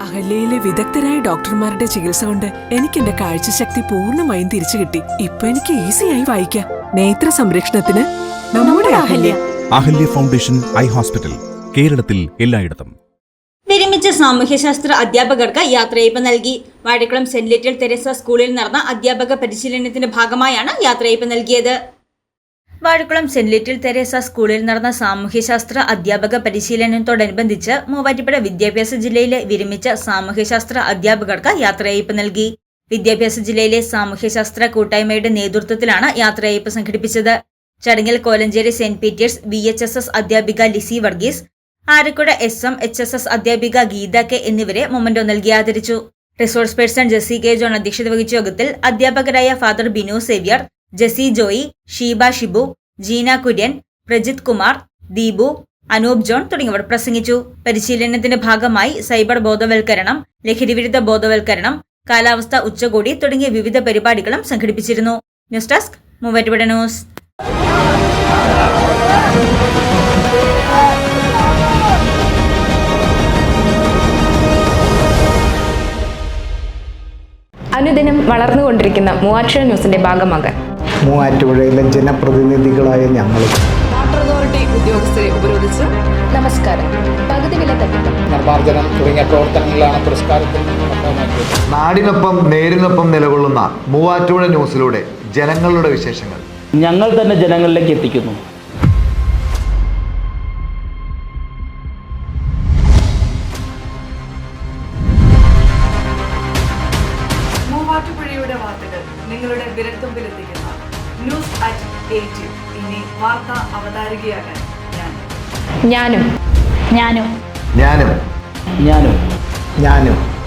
അഹല്യയിലെ വിദഗ്ധരായ ഡോക്ടർമാരുടെ ചികിത്സ കൊണ്ട് എനിക്ക് എന്റെ കാഴ്ചശക്തി പൂർണമായും തിരിച്ചു കിട്ടി. ഇപ്പൊ എനിക്ക് ഈസിയായി വായിക്കാം. നേത്ര സംരക്ഷണത്തിന് നമ്മുടെ Ahalya. Ahalya foundation eye hospital കേരളത്തിൽ എല്ലായിടത്തും. വിരമിച്ച സാമൂഹ്യശാസ്ത്ര അധ്യാപകർക്ക് യാത്രയയപ്പ് നൽകി. വാഴക്കുളം സെന്റ് ലിറ്റിൽ തെരേസ സ്കൂളിൽ നടന്ന അധ്യാപക പരിശീലനത്തിന്റെ ഭാഗമായാണ് യാത്രയയപ്പ് നൽകിയത്. വാഴക്കുളം സെന്റ് ലിറ്റിൽ തെരേസ സ്കൂളിൽ നടന്ന സാമൂഹ്യശാസ്ത്ര അധ്യാപക പരിശീലനത്തോടനുബന്ധിച്ച് മൂവാറ്റുപുഴ വിദ്യാഭ്യാസ ജില്ലയിലെ വിരമിച്ച സാമൂഹ്യശാസ്ത്ര അധ്യാപകർക്ക് യാത്രയയപ്പ് നൽകി. വിദ്യാഭ്യാസ ജില്ലയിലെ സാമൂഹ്യശാസ്ത്ര കൂട്ടായ്മയുടെ നേതൃത്വത്തിലാണ് യാത്രയയപ്പ് സംഘടിപ്പിച്ചത്. ചടങ്ങിൽ Kolenchery Saint Peter's V H S S അധ്യാപിക Lissy Varghese Arakuzha S M H S S അധ്യാപിക ഗീത കെ എന്നിവരെ മൊമന്റോ നൽകി ആദരിച്ചു. Resource person Jessy K John അധ്യക്ഷത വഹിച്ച യോഗത്തിൽ അധ്യാപകരായ ഫാദർ ബിനു സേവ്യർ ജെസി ജോയി ഷീബ ഷിബു ജീന കുര്യൻ പ്രജിത് കുമാർ ദീപു അനൂപ് ജോൺ തുടങ്ങിയവർ പ്രസംഗിച്ചു. പരിശീലനത്തിന്റെ ഭാഗമായി സൈബർ ബോധവൽക്കരണം ലഹരിവിരുദ്ധ ബോധവൽക്കരണം കാലാവസ്ഥ ഉച്ചകോടി തുടങ്ങിയ വിവിധ പരിപാടികളും സംഘടിപ്പിച്ചിരുന്നു. News desk Muvattupuzha news. അനുദിനം ന്യൂസിന്റെ മൂവാറ്റുപുഴയിലെ ജനപ്രതിനിധികളായ ഞങ്ങൾ. വാട്ടർ അതോറിറ്റി ഉദ്യോഗസ്ഥരെ ഉപരോധിച്ച് നമസ്കാരം. പകുതി വില തട്ടിപ്പ്. നിർമ്മാർജനം തുടങ്ങിയ പ്രവർത്തനങ്ങളിലാണ് പുരസ്കാരത്തിൽ നാടിനൊപ്പം നേരിനൊപ്പം നിലകൊള്ളുന്ന മൂവാറ്റുപുഴ ന്യൂസിലൂടെ ജനങ്ങളുടെ വിശേഷങ്ങൾ. ഞങ്ങൾ തന്നെ ജനങ്ങളിലേക്ക് എത്തിക്കുന്നു. മൂവാറ്റുപുഴയുടെ വാർത്തകൾ നിങ്ങളുടെ വിരൽത്തുമ്പിലെത്തിക്കുന്ന ന്യൂസ് അറ്റ് എയ്റ്റ് ഇനി വാർത്ത അവതാരികയാകാൻ ഞാൻ. ഞാനും. ഞാനും. ഞാനും. ഞാനും. ഞാനും.